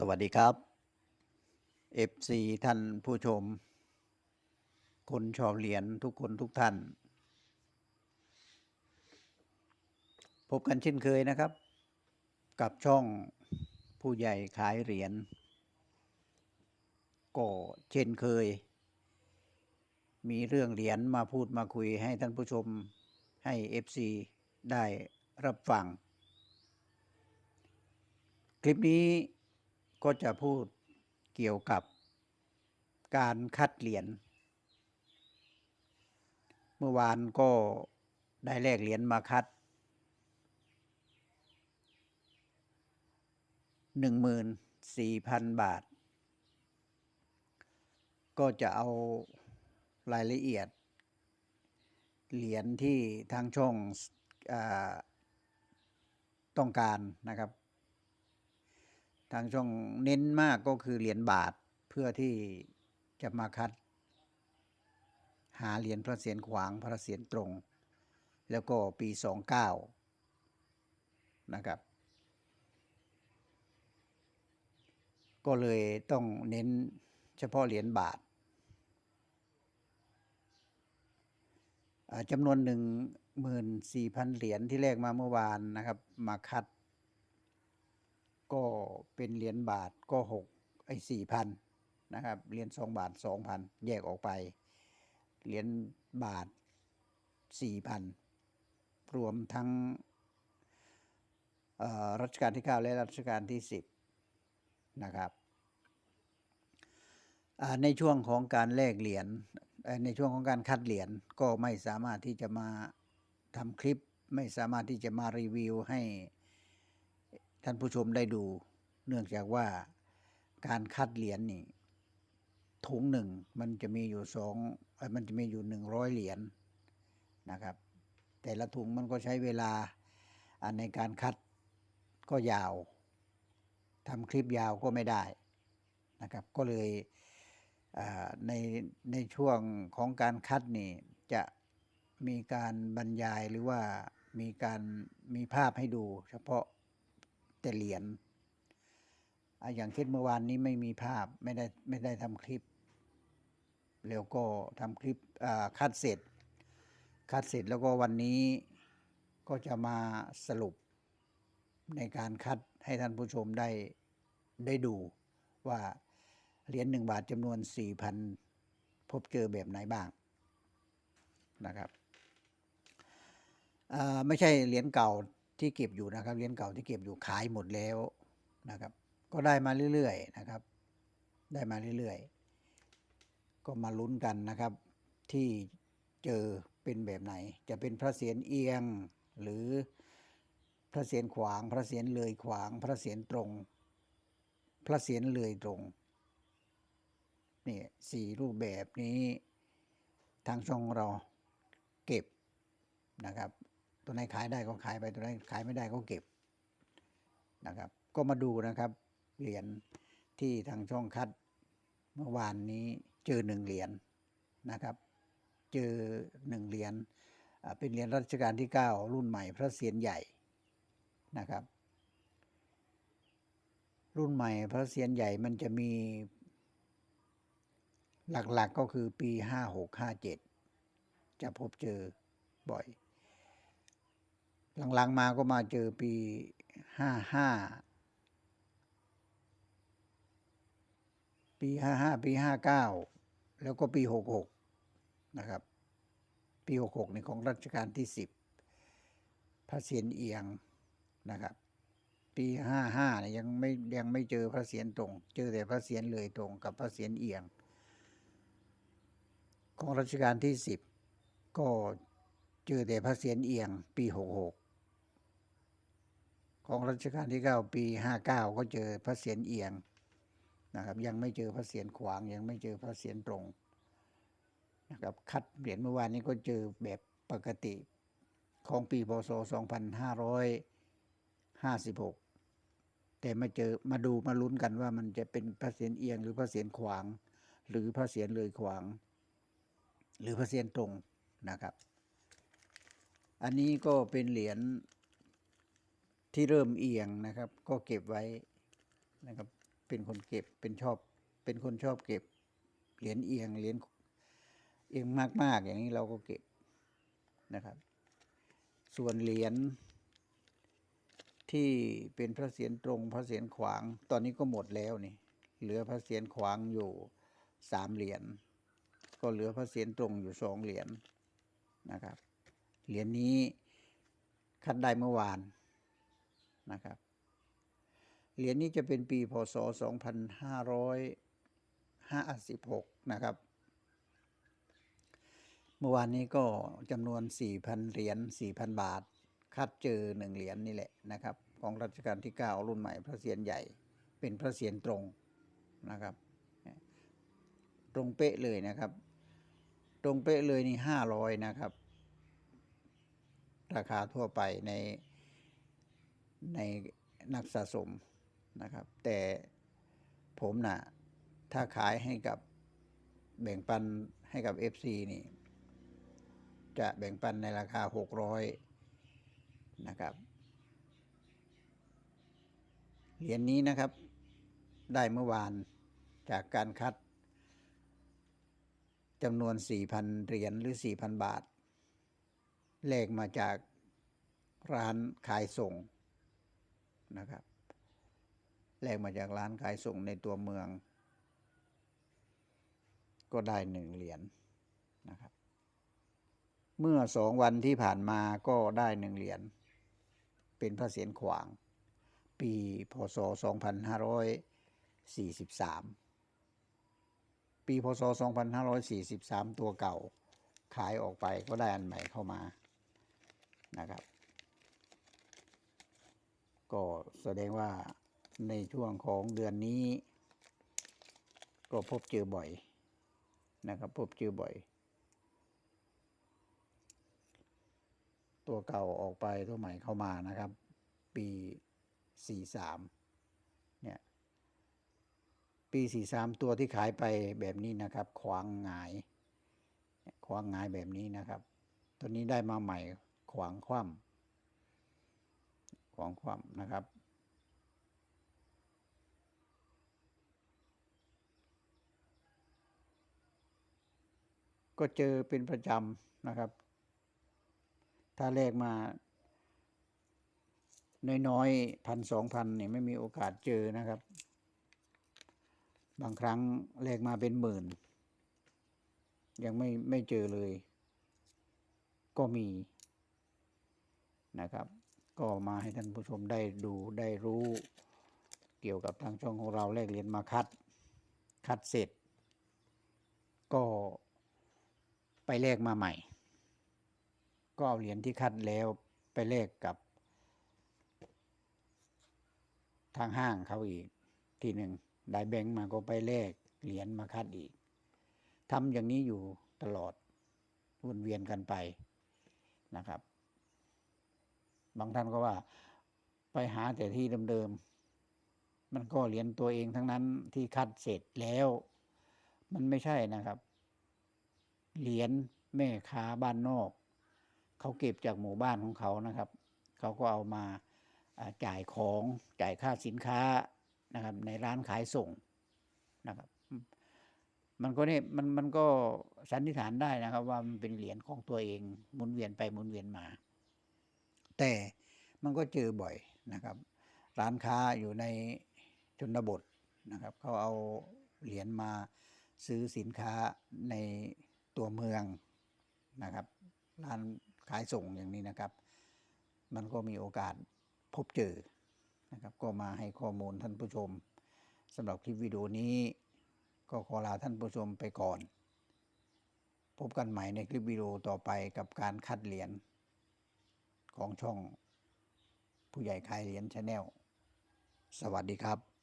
สวัสดีครับ FC ท่านผู้ชม คนชอบเหรียญทุกคนทุกท่าน พบกันเช่นเคยนะครับ กับช่องผู้ใหญ่ขายเหรียญก็เช่นเคย มีเรื่องเหรียญมาพูดมาคุยให้ท่านผู้ชมให้ FC ได้รับฟัง คลิปนี้ ก็จะพูดเกี่ยวกับการคัดเหรียญ เมื่อวานก็ได้แลกเหรียญมาคัด14,000บาท ก็จะเอารายละเอียด เหรียญที่ทางช่องอต้องการนะครับ ทางช่องเน้นมากก็คือเหรียญบาทเพื่อที่จะมาคัด หาเหรียญพระเศียรขวางพระเศียรตรง แล้วก็ปี 29 นะครับ ก็เลยต้องเน้นเฉพาะเหรียญบาทจำนวน14,000เหรียญที่แลกมาเมื่อวานนะครับ มาคัด ก็เป็นเหรียญบาทก็หกไอ้สี่พันนะครับเหรียญสองบาทสองพันแยกออกไปเหรียญบาทสี่พันรวมทั้งรัชกาลที่เก้าและรัชกาลที่สิบนะครับในช่วงของการแลกเหรียญในช่วงของการคัดเหรียญก็ไม่สามารถที่จะมาทำคลิป ไม่สามารถที่จะมารีวิวให้ ท่านผู้ชมได้ดู เนื่องจากว่าการคัดเหรียญนี่ถุงหนึ่งมันจะมีอยู่สองมันจะมีอยู่หนึ่งร้อยเหรียญนะครับ แต่ละถุงมันก็ใช้เวลาในการคัดก็ยาวทำคลิปยาวก็ไม่ได้นะครับ ก็เลยในในช่วงของการคัดนี่จะมีการบรรยายหรือว่ามีการมีภาพให้ดูเฉพาะ แต่เหรียญอย่างเช่นเมื่อวานนี้ไม่มีภาพไม่ได้ไม่ได้ทำคลิป แล้วก็ทำคลิปคัดเสร็จคัดเสร็จแล้วก็วันนี้ก็จะมาสรุปในการคัดให้ท่านผู้ชมได้ได้ดูว่าเหรียญหนึ่งบาทจำนวน 4,000 พบเจอแบบไหนบ้างนะครับไม่ใช่เหรียญเก่า ที่เก็บอยู่นะครับเหรียญเก่าที่เก็บอยู่ขายหมดแล้วนะครับ ก็ได้มาเรื่อยๆนะครับ ได้มาเรื่อยๆ ก็มาลุ้นกันนะครับ ที่เจอเป็นแบบไหน จะเป็นพระเศียรเอียงหรือพระเศียรขวางพระเศียรเลยขวาง พระเศียรตรง พระเศียรเลยตรงนี่สี่รูปแบบนี้ทางช่องเราเก็บนะครับ ตัวไหนขายได้ก็ขายไปตัวไหนขายไม่ได้ก็เก็บนะครับ ก็มาดูนะครับเหรียญที่ทางช่องคัดเมื่อวานนี้เจอหนึ่งเหรียญนะครับ เจอหนึ่งเหรียญเป็นเหรียญรัชกาลที่ 9 รุ่นใหม่พระเศียรใหญ่นะครับ รุ่นใหม่พระเศียรใหญ่มันจะมีหลักๆก็คือปี 56 57 จะพบเจอบ่อย หลังๆมาก็มาเจอปี55ปี55ปี59แล้วก็ปี66นะครับ ปี66ในของรัชกาลที่10พระเศียรเอียงนะครับ ปี55เนี่ยยังไม่ยังไม่เจอพระเศียรตรง เจอแต่พระเศียรเลยตรงกับพระเศียรเอียง ของรัชกาลที่10ก็เจอแต่พระเศียรเอียง ปี66 ของรัชกาลที่ 9 ปี 59 ก็เจอพระเศียรเอียงนะครับ ยังไม่เจอพระเศียรขวาง ยังไม่เจอพระเศียรตรงนะครับคัดเหรียญเมื่อวานนี้ก็เจอแบบปกติของปีพศ 2556 แต่มาเจอมาดูมาลุ้นกันว่ามันจะเป็นพระเศียรเอียง หรือพระเศียรขวาง หรือพระเศียรเลยขวาง หรือพระเศียรตรงนะครับ อันนี้ก็เป็นเหรียญ ที่เริ่มเอียงนะครับ ก็เก็บไว้นะครับ เป็นคนเก็บเป็นชอบ เป็นคนชอบเก็บเหรียญเอียงเหรียญเอียงมาก ๆ อย่างนี้เราก็เก็บนะครับ ส่วนเหรียญที่เป็นพระเศียรตรงพระเศียรขวาง ตอนนี้ก็หมดแล้วนี่ เหลือพระเศียรขวางอยู่สามเหรียญก็เหลือพระเศียรตรงอยู่สองเหรียญนะครับ เหรียญนี้คัดได้เมื่อวาน นะครับเหรียญนี้จะเป็นปีพศ 2556 นะครับ เมื่อวานนี้ก็จำนวน 4,000 เหรียญ 4,000 บาท คัดเจอหนึ่งเหรียญนี่แหละนะครับ ของรัชกาลที่ 9 รุ่นใหม่ พระเศียรใหญ่ เป็นพระเศียรตรงนะครับ ตรงเป๊ะเลยนะครับ ตรงเป๊ะเลยนี่ 500 นะครับ ราคาทั่วไปใน ในนักสะสมนะครับ แต่ผมนะ่ะ ถ้าขายให้กับแบ่งปันให้กับ FC นี่ จะแบ่งปันในราคา 600 นะครับ เหรียญนนี้นะครับ ได้เมื่อวานจากการคัดจำนวน 4,000 เหรียญหรือ 4,000 บาทเลขมาจากร้านขายส่ง นะครับแลกมาจากร้านขายส่งในตัวเมือง ก็ได้หนึ่งเหรียญนนะครับ เมื่อสองวันที่ผ่านมาก็ได้หนึ่งเหรียญเป็นพระเศียรขวาง ปีพศ 2543 ปีพศ 2543 ตัวเก่าขายออกไปก็ได้อันใหม่เข้ามานะครับ ก็แสดงว่าในช่วงของเดือนนี้ ก็พบเจอบ่อยนะครับพบเจอบ่อย ตัวเก่าออกไปตัวใหม่เข้ามานะครับ ปี 43เนี่ยปี 43 ตัวที่ขายไปแบบนี้นะครับ ขวางหงาย ขวางหงายแบบนี้นะครับ ตัวนี้ได้มาใหม่ขวางคว่ำ ขวางคว่ำนะครับ ก็เจอเป็นประจำนะครับ ถ้าแลกมาน้อยๆพันสองพันเนี่ยไม่มีโอกาสเจอนะครับ บางครั้งแลกมาเป็นหมื่น ยังไม่ไม่เจอเลย ก็มีนะครับ ก็มาให้ท่านผู้ชมได้ดูได้รู้เกี่ยวกับทางช่องของเราแลกเหรียญมาคัด คัดเสร็จ ก็ไปแลกมาใหม่ ก็เอาเหรียญที่คัดแล้วไปแลกกับ ทางห้างเขาอีกทีหนึ่งได้แบงค์มาก็ไปแลกเหรียญมาคัดอีกทำอย่างนี้อยู่ตลอดวนเวียนกันไปนะครับ บางท่านก็ว่าไปหาแต่ที่เดิมๆมันก็เหรียญตัวเองทั้งนั้นที่คัดเสร็จแล้ว มันไม่ใช่นะครับ เหรียญแม่ค้าบ้านนอก เขาเก็บจากหมู่บ้านของเขานะครับ เขาก็เอามาจ่ายของจ่ายค่าสินค้านะครับ ในร้านขายส่งนะครับ มันก็เนี่ยมันมันก็สันนิษฐานได้นะครับ ว่ามันเป็นเหรียญของตัวเองหมุนเวียนไปหมุนเวียนมา แต่มันก็เจอบ่อยนะครับ ร้านค้าอยู่ในชนบทนะครับเขาเอาเหรียญมาซื้อสินค้าในตัวเมืองนะครับ ร้านขายส่งอย่างนี้นะครับ มันก็มีโอกาสพบเจอนะครับ ก็มาให้ข้อมูลท่านผู้ชมสำหรับคลิปวิดีโอนี้ ก็ขอลาท่านผู้ชมไปก่อน พบกันใหม่ในคลิปวิดีโอต่อไปกับการคัดเหรียญ ของช่องผู้ใหญ่คายเหรียญชาแนลสวัสดีครับ